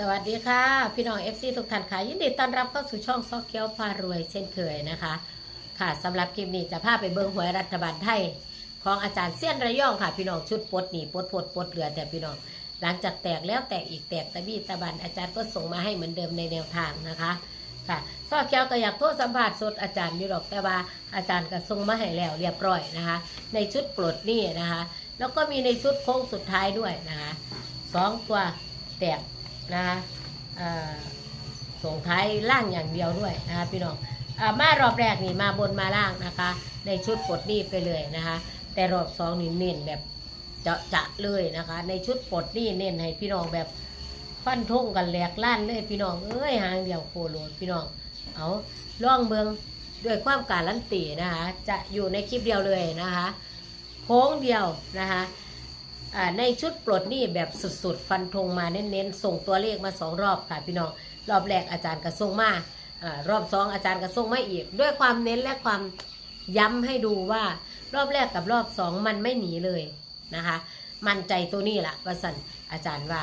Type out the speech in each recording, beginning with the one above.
สวัสดีค่ะ พี่น้อง FC ทุกท่านค่ะ ยินดีต้อนรับเข้าสู่ช่องซอกเกียวพารวยเช่นเคยนะคะ ค่ะสำหรับคลิปนี้จะพาไปเบิ้งหวยรัฐบาลไทย ของอาจารย์เซียนระยองค่ะ พี่น้องชุดปดหนีปดปดปดเหลือแต่พี่น้อง หลังจากแตกแล้วแตกอีกแตกตะบี้ตะบันอาจารย์ก็ส่งมาให้เหมือนเดิมในแนวทางนะคะค่ะซอกเกียวก็อยากโทษสัมภาษณ์สดอาจารย์อยู่หรอกแต่ว่าอาจารย์ก็ส่งมาให้แล้วเรียบร้อยนะคะ ในชุดปลดหนี้นะคะ แล้วก็มีในชุดโค้งสุดท้ายด้วยนะคะสองตัวแตก นะคะส่งท้ายล่างอย่างเดียวด้วยนะคะพี่น้องอมารอบแรกนี่มาบนมาล่างนะคะ ในชุดปลดหนี้ไปเลยนะคะ แต่รอบสองนี่เน้นแบบจะจะเลยนะคะ ในชุดปลดหนี้เน้นให้พี่น้องแบบฟันทงกันแหลกล้านเลยพี่น้องเอ้ยหางเดียวโคโลดพี่น้องเอาล่องเมืองด้วยความการันตีนะคะ จะอยู่ในคลิปเดียวเลยนะคะโค้งเดียวนะคะ ในชุดปลดหนี้แบบสุดๆ ฟันธงมาเน้นๆ ส่งตัวเลขมาสองรอบค่ะพี่น้องรอบแรกอาจารย์กระส่งมาอรอบสองอาจารย์กระส่งมาอีก ด้วยความเน้นและความย้ำให้ดูว่ารอบแรกกับรอบสองมันไม่หนีเลยนะคะ มั่นใจตัวนี้แหละวสันอาจารย์ว่า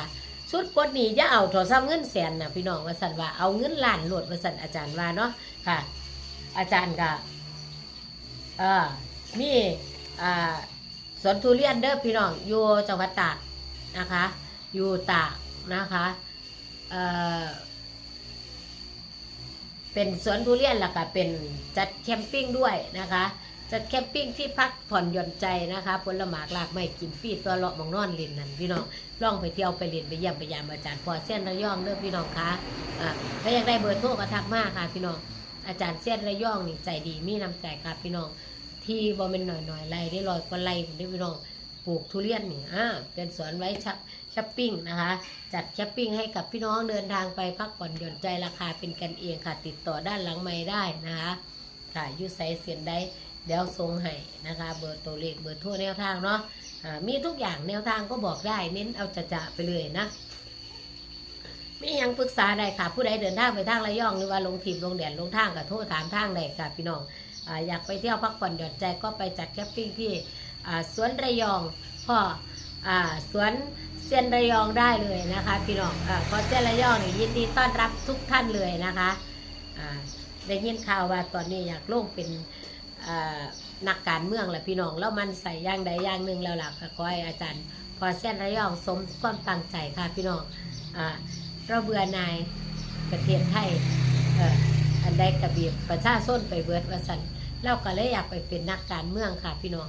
ชุดปลดหนี้จะเอาโทรศัพท์เงินแสนนะพี่น้องวสันว่าเอาเงินล้านหลดวสันอาจารย์ว่าเนาะค่ะ อาจารย์ก็เออมีอ่า สวนทุเรียนเด้อพี่น้องอยู่จังหวัดตากนะคะ อยู่ตากนะคะเอ่อเป็นสวนทุเรียนแล้วก็เป็นจัดแคมปิ้งด้วยนะคะ จัดแคมปิ้งที่พักผ่อนหย่อนใจนะคะผลหมากหลากไม้กินฟรีตัวเลาะมองนอนเล่นนั่นพี่น้องล่องไปเที่ยวไปเรียนไปเยี่ยมไปยามอาจารย์พอเส้นระยองเด้อพี่น้องคะอ่าถ้าอยากได้เบอร์โทรก็ทักมาค่ะพี่น้องอาจารย์เส้นระยองนี่ใจดีมีน้ำใจค่ะพี่น้อง ที่บ่เป็นหน่อยๆไรได้ลอยก็ไรผมได้พี่น้องปลูกทุเรียนนี่อ่าเป็นสวนไว้ชักแคปปิ้งนะคะ จัดแคปปิ้งให้กับพี่น้องเดินทางไปพักผ่อนหย่อนใจราคาเป็นกันเองค่ะ ติดต่อด้านหลังไม่ได้นะคะค่ะยูไซเสียนได้เดี๋ยวส่งให้นะคะ เบอร์ตัวเลขเบอร์ทั่วแนวทางเนาะอ่ามีทุกอย่างแนวทางก็บอกได้เน้นเอาจะจะไปเลยนะมียังปรึกษาได้ค่ะ ผู้ใดเดินทางไปทางระยองหรือว่าลงทีมลงแดนลงทางกับโทษถามทางได้ค่ะพี่น้อง อยากไปเที่ยวพักผ่อนหย่อนใจก็ไปจัดแคมปิ้งที่สวนระยองพ่อสวนเซียนระยองได้เลยนะคะ พี่น้องพอเซียนระยองนี่ยินดีต้อนรับทุกท่านเลยนะคะได้ยินข่าวว่าตอนนี้อยากลงเป็นนักการเมืองแหละพี่น้องแล้วมันใส่ย่างใดย่างหนึ่งแล้วล่ะก็ขอให้อาจารย์ พอเซียนระยองสมความตั้งใจค่ะพี่น้องอเราเบื่อนายประเทศไทยอันใดกระเบียบประชาชนไปเบิดว่าสัน เราก็เลยอยากไปเป็นนักการเมืองค่ะพี่น้อง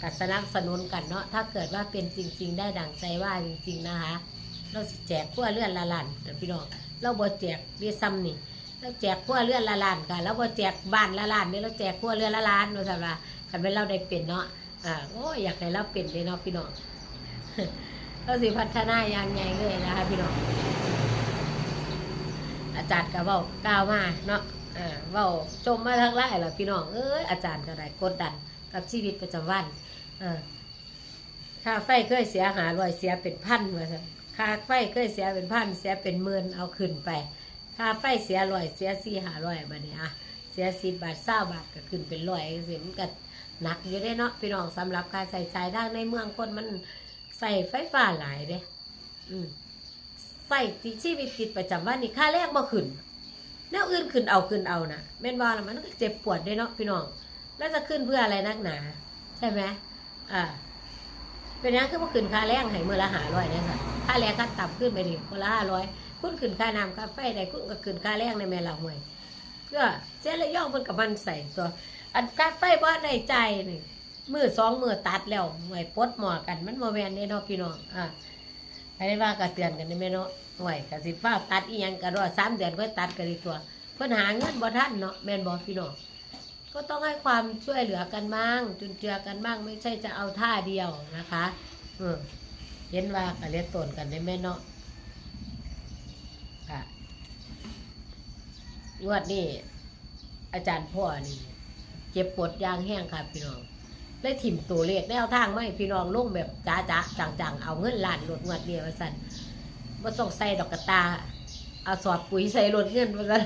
กัสนับสนุนกันเนาะถ้าเกิดว่าเป็นจริง ๆ ได้ดังใจว่าจริง ๆนะคะ เราสิแจกขั้วเลื่อนละลานนะพี่น้องเราบ่แจกเรีซ้ำนี่เราแจกขั้วเลื่อนละลานค่ะแล้วบ่แจกบ้านละลานเนี่ยเราแจกขั้วเลื่อนละลานว่าซั่นว่าคันเป็นเราได้เป็นเนาะอ่าโอ้อยากให้เราเป็นเลยเนาะพี่น้องเราสิพัฒนาอย่างใหญ่เลยนะคะพี่น้องอาจารย์ก็เว้ากล่าวมาเนาะ ออเว้าจมมาทั้งไล่ล่ะพี่น้อง เอ้ยอาจารย์ก็ได้กดดันกับชีวิตประจำวันเออค่าไฟเคยเสียหาร้อยเสียเป็นพันว่าซั่นค่าไฟเคยเสียเป็นพันเสียเป็นหมื่นเอาขึ้นไป ค่าไฟเสียร้อยเสียสี่หาร้อยบัดนี้อะเสียสิบบาทเศร้าบาทก็ขึ้นเป็นร้อยสิมันก็หนักอยู่ได้เนาะพี่น้องสำหรับการใส่ใจทางในเมืองคนมันใส่ไฟฟ้าหลายเด้อืมใส่ชีวิตจิตประจำวันนี่ค่าแรกบ่ขึ้น แนวอื่นขึ้นเอาขึ้นเอานะแม่นว่าแล้วมันก็เจ็บปวดด้วยเนาะพี่น้อง แล้วจะขึ้นเพื่ออะไรนักหนา ใช่ไหมอ่าเป็นยังคือว่าขึ้นค่าแรงให้เมื่อละหาร้อยเนี่ยค่ะค่าแรงขั้นต่ำขึ้นไปดิคนละห้าร้อยคุณขึ้นค่าน้ำค่าไฟใดคุณก็ขึ้นค่าแรงในแม่เราห่วยเพื่อเส้นระย่องเพิ่นกับมันใส่ตัว อันค่าไฟบ่ได้ใจายนี่มือสองมือตัดแล้วห่วยปดหมอกันมันโมแมนเนี่ยเนาะพี่น้องอ่า ให้ว่าก็เตือนกันได้ไหมเนาะห่วยก็สิฟ้าตัดอีหยังก็รอสามเดือนค่อยตัดกันดีตัวเพื่อนหาเงินบ่ทันเนาะแม่นบ่พี่น้องก็ต้องให้ความช่วยเหลือกันบ้างจุนเจือกันบ้างไม่ใช่จะเอาท่าเดียวนะคะเออเห็นว่ากันเลียตนกันได้แม่เนาะค่ะงวดนี้อาจารย์พ่อนี่เจ็บปวดยางแห้งค่ะพี่น้อง เลยถิ่มตัวเลขแนวทางไม่พี่น้องลงแบบจ้าจ้าจังๆ เอาเงินล้านหลดงวดเดียวว่าสั่นบ่ต้องใส่ดอกกระตาเอาสอดปุ๋ยใส่รถเงินมาสั่น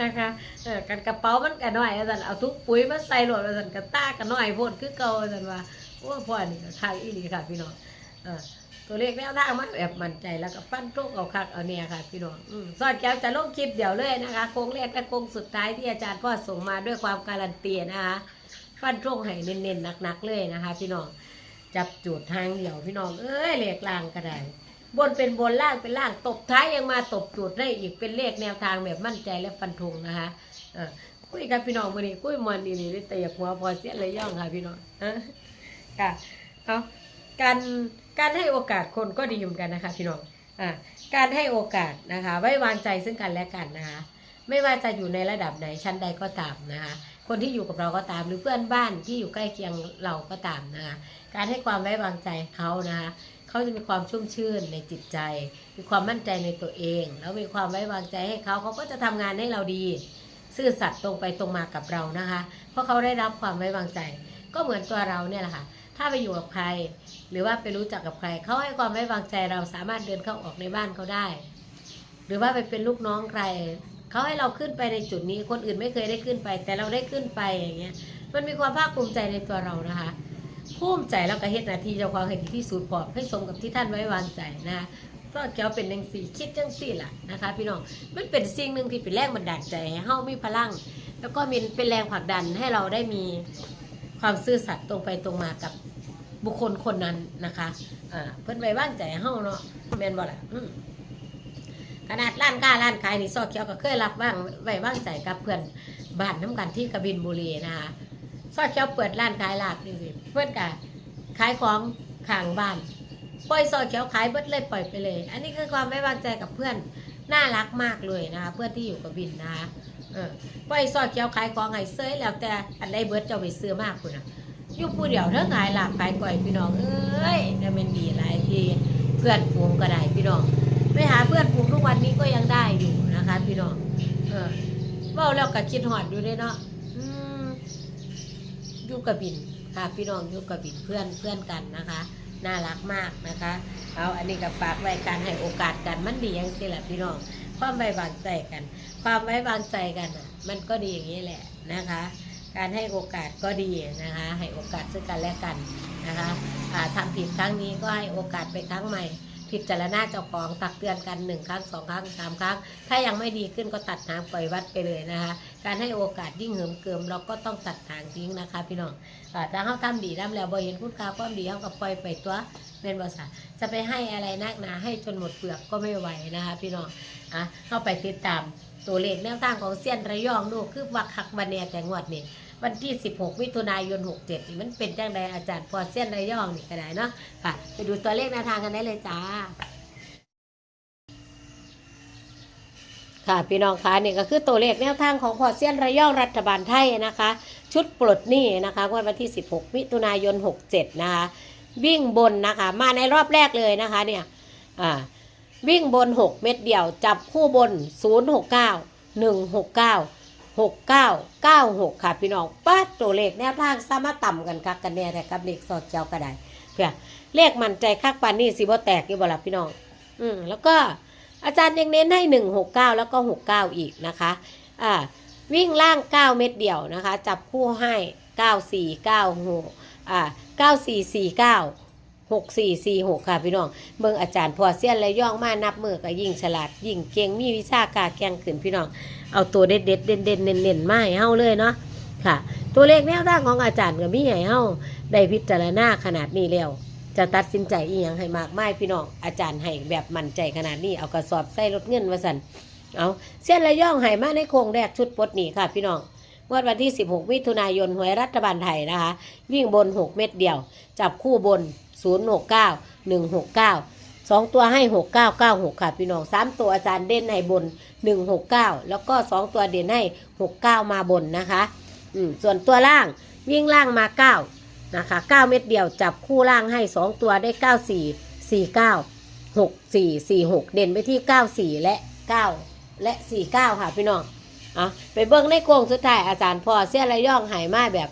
นะคะกันกระเป๋ามันก็น้อยว่าสั่นเอาทุกปุ๋ยมาใส่รถมาสั่นกระตาก็น้อยโพดคือเก่าว่าสั่นว่าโอ้พ่อนี่ก็ทางอีหลีค่ะพี่น้องเออตัวเลขแนวทางมาแบบมั่นใจแล้วก็ฟันตรงเอาคักเอาเนี่ยค่ะพี่น้องอืมซอดแก้วจะลงคลิปเดี๋ยวเลยนะคะโค้งแรกและโค้งสุดท้ายที่อาจารย์พ่อส่งมาด้วยความการันตีนะคะ ฟันตรงให้เน้นๆหนักๆเลยนะคะ พี่น้องจับจุดทางเดียวพี่น้องเอ้ยเลขล่างก็ได้บนเป็นบนล่างเป็นล่างตบท้ายยังมาตบจุดได้อีกเป็นเลขแนวทางแบบมั่นใจและฟันธงนะคะเออคุยกับพี่น้องวันนี้คุยมันนี่นี่แต่อยาหัวพอเสียเลยย่องค่ะพี่น้องออค่ะเอาการการให้โอกาสคนก็ดีเหมือนกันนะคะพี่น้องอ่าการให้โอกาสนะคะ ไว้วางใจซึ่งกันและกันนะคะ ไม่ว่าจะอยู่ในระดับไหนชั้นใดก็ตามนะคะ คนที่อยู่กับเราก็ตามหรือเพื่อนบ้านที่อยู่ใกล้เคียงเราก็ตามนะคะการให้ความไว้วางใจเขานะคะเขาจะมีความชุ่มชื่นในจิตใจ มีความมั่นใจในตัวเอง แล้วมีความไว้วางใจให้เขาเขาก็จะทำงานให้เราดี ซื่อสัตย์ตรงไปตรงมากับเรานะคะ เพราะเขาได้รับความไว้วางใจ ก็เหมือนตัวเราเนี่ยแหละค่ะถ้าไปอยู่กับใคร หรือว่าไปรู้จักกับใครเขาให้ความไว้วางใจเราสามารถเดินเข้าออกในบ้านเขาได้ หรือว่าไปเป็นลูกน้องใคร เขาให้เราขึ้นไปในจุดนี้ คนอื่นไม่เคยได้ขึ้นไป แต่เราได้ขึ้นไปอย่างเงี้ย มันมีความภาคภูมิใจในตัวเรานะคะภูมิใจแล้วก็เฮ็ดหน้าที่เจ้าของให้ดีที่สุดพอให้สมกับที่ท่านไว้วางใจนะคะก็เจ้าเป็นจังสี่คิดจังสี่ล่ะนะคะพี่น้องมันเป็นสิ่งหนึ่งที่เป็นแรงบันดาลใจให้เฮามีพลัง แล้วก็มีเป็นแรงผลักดันให้เราได้มีความซื่อสัตย์ตรงไปตรงมากับบุคคลคนนั้นนะคะอ่าเพิ่อนไว้วางใจให้เฮาเนาะแมนบ่ล่ะอืม ขนาดร้านค้าร้านขายนี่ซอกเขียวก็เคยรับว่างไว้วางใจกับเพื่อนบ้านน้ำกันที่กบินบุรีนะคะซอเขียวเปิดร้านขายลาบนี่สิเพื่อนกะขายของข้างบ้านปล่อยซอเขียวขายเบิดเลยปล่อยไปเลย อันนี้คือความไว้วางใจกับเพื่อนน่ารักมากเลยนะคะเพื่อนที่อยู่กบบินนะคะเออปล่อยซอเขียวขายของไห้เซยแล้วแต่อันใดเบิดเจ้าไปซื้อมากคุณนะอยู่ผู้เดียวเท่าขายลาบขายก่อยพี่น้องเอ้ยจะเป็นดีหลายทีเพื่อนฝูงก็ได้พี่น้อง ไปหาเพื่อนฝูงทุกวันนี้ก็ยังได้อยู่นะคะ พี่น้องเออว่าแล้วก็คิดหอดอยู่เลยเนาะอืมอยู่กับบินค่ะพี่น้องยูกับบินเพื่อนเพื่อนกันนะคะ น่ารักมากนะคะเอาอันนี้กับฝากไว้การให้โอกาสกันมันดีอย่างสิแหละพี่น้องความไว้วางใจกัน ความไว้วางใจกันอะ มันก็ดีอย่างนี้แหละนะคะ การให้โอกาสก็ดีนะคะ ให้โอกาสซึ่งกันและกันนะคะทำผิดครั้งนี้ก็ให้โอกาสไปครั้งใหม่ พิจารณาเจ้าของตักเตือนกันหนึ่งครั้งสองครั้งสามครั้ง ถ้ายังไม่ดีขึ้นก็ตัดหางปล่อยวัดไปเลยนะคะ การให้โอกาสยิ่งเหิมเกิมเราก็ต้องตัดทางทิ้งนะคะ พี่น้องอ่าถ้าเขาทำดีทำแล้วบ่เห็นคุณค่าความดีเขาก็ปล่อยไปตัวเป็นภาษาจะไปให้อะไรนักหนาให้จนหมดเปลือกก็ไม่ไหวนะคะ พี่น้องอะเข้าไปติดตามตัวเลขแนวทางของเซียนระยองดูคือวักคักวันเนียแต่งวดนี่ วันที่ 16มิถุนายน 67นี่มันเป็นจังใดอาจารย์พอเซียนระยองนี่ก็ได้เนาะค่ะ ไปดูตัวเลขแนวทางกันได้เลยจ้า ค่ะพี่น้องคะนี่ก็คือตัวเลขแนวทางของพอเซียนระยองรัฐบาลไทยนะคะ ชุดปลดหนี้นะคะวดวันที่ 16มิถุนายน 67 นะคะ วิ่งบนนะคะ มาในรอบแรกเลยนะคะ เนี่ยอ่าวิ่งบน 6 เม็ดเดียว จับคู่บน 069 169 69 96 ค่ะพี่น้องป้าดตัวเลขแนวทางสามารถต่ำกันคักกันแน่แต่กับเลขสอดเจ้าก็ได้เพื่อเลขมันใจคักปานนี่สิบ่แตกอยู่บ่ล่ะพี่น้อง อืมแล้วก็อาจารย์ยังเน้นให้ 169 แล้วก็ 69 อีกนะคะ อ่า วิ่งล่าง 9 เม็ดเดียวนะคะ จับคู่ให้ 94 96 อ่า 9449 6446 ค่ะพี่น้อง เบิ่งอาจารย์พอเสียนและย่องมานับมือก็ยิ่งฉลาด ยิ่งเก่งมีวิชาการแข่งขึ้นพี่น้อง เอาตัวเด็ดเด็ดเด่นเด่นเน้นเน้นมาให้เฮาเลยเนาะค่ะ ตัวเลขแนวทางของอาจารย์ก็มีให้เฮาได้พิจารณาขนาดนี้แล้วจะตัดสินใจอีหยังให้มากไม่พี่น้องอาจารย์ให้แบบมั่นใจขนาดนี้เอากระสอบใส่รถเงินมาสั่นเอาเส้นระย่องให้มาในโครงแรกชุดปดนี่ค่ะ พี่น้องงวดวันที่ 16 มิถุนายนหวยรัฐบาลไทยนะคะ วิ่งบน 6 เม็ดเดียว จับคู่บน 069 169 2ตัวให้6996ค่ะพี่น้อง3ตัวอาจารย์เด่นให้บน169แล้วก็2ตัวเด่นให้69มาบนนะคะ อืมส่วนตัวล่างวิ่งล่างมา9นะคะ9เม็ดเดียวจับคู่ล่างให้2ตัวได้94 49 64 46เก้าหกสี่สี่หกเด่นไปที่94และ9และ49ค่ะพี่น้องอะไปเบิ้งในโค้งสุดท้ายอาจารย์พอเสี้ยระย่องหายมาแบบ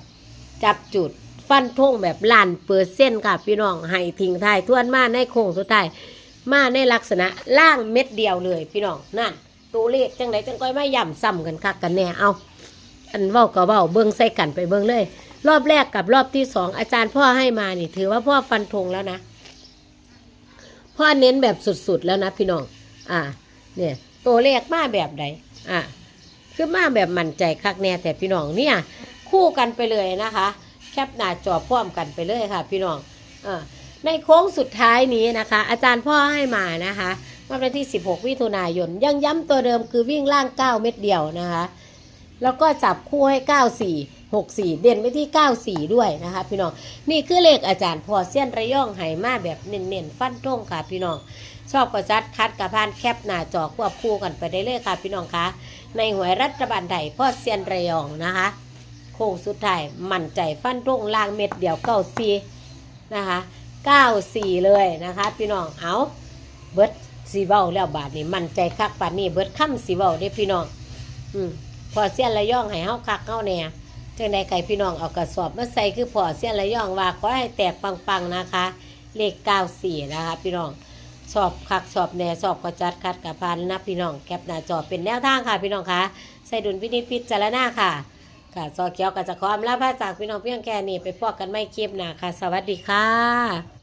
จับจุด ฟันธงแบบล้านเปอร์เซ็นต์ค่ะพี่น้องให้ทิ้งท้ายทวนมาในโค้งสุดท้ายมาในลักษณะล่างเม็ดเดียวเลยพี่น้องนั่นตัวเลขจังไหนจังก้อยไมาย่ำซ้ำกันคักกันแน่เอาอันเว้าก็เว้าเบิ้งใส่กันไปเบิ้งเลย รอบแรกกับรอบที่สองอาจารย์พ่อให้มานี่ ถือว่าพ่อฟันธงแล้วนะพ่อเน้นแบบสุดๆแล้วนะพี่น้องอ่า เนี่ยตัวเลขมาแบบใดอ่าคือมาแบบมั่นใจคักแน่แต่พี่น้องเนี่ย คู่กันไปเลยนะคะ แคปหน้าจอพร้อมกันไปเลยค่ะ พี่น้องอในโค้งสุดท้ายนี้นะคะ อาจารย์พ่อให้มานะคะวันที่ 16มิถุนายนยังย้ำตัวเดิมคือวิ่งล่าง 9 เม็ดเดียวนะคะ แล้วก็จับคู่ให้ 94 64 เด่นไปที่ 94 ด้วยนะคะ พี่น้อง นี่คือเลขอาจารย์พอเสี้ยนระย่องไหมาแบบเน้นๆ ฟันตรงค่ะ พี่น้อง ชอบก็จัดคัดกับพานแคปหน้าจอควบคู่กันไปได้เลยค่ะ พี่น้องคะ ในหวยรัฐบาลไทยพ่อเซียนระยองนะคะ โค้งสุดท้าย มั่นใจฟันตรงล่างเม็ดเดียวเก้าซีนะคะเก้าสี่เลยนะคะ พี่น้องเอาเบิร์ดสีเบาแล้วบาทนี้มั่นใจคักปานนี้เบิร์ดค่ำสีเบาได้พี่น้อง อืมพอเสี้ยนระย่องให้เฮาคักเฮาแน่จังใดไก่พี่น้องเอากระสอบมาใส่คือพอเสี้ยนระย่องว่าขอให้แตกปังๆนะคะ เลข94นะคะ พี่น้องสอบคักสอบแน่สอบกระจัดคัดกับพันนะพี่น้องแคปหน้าจอเป็นแนวทางค่ะพี่น้องคะใส่ดุลพินิจพิจารณาค่ะ ค่ะซอเขียวกับจะขออำลาพระจากพี่น้องเพียงแค่นี้ไปพบกันไม่คลิปหน้าค่ะ สวัสดีค่ะ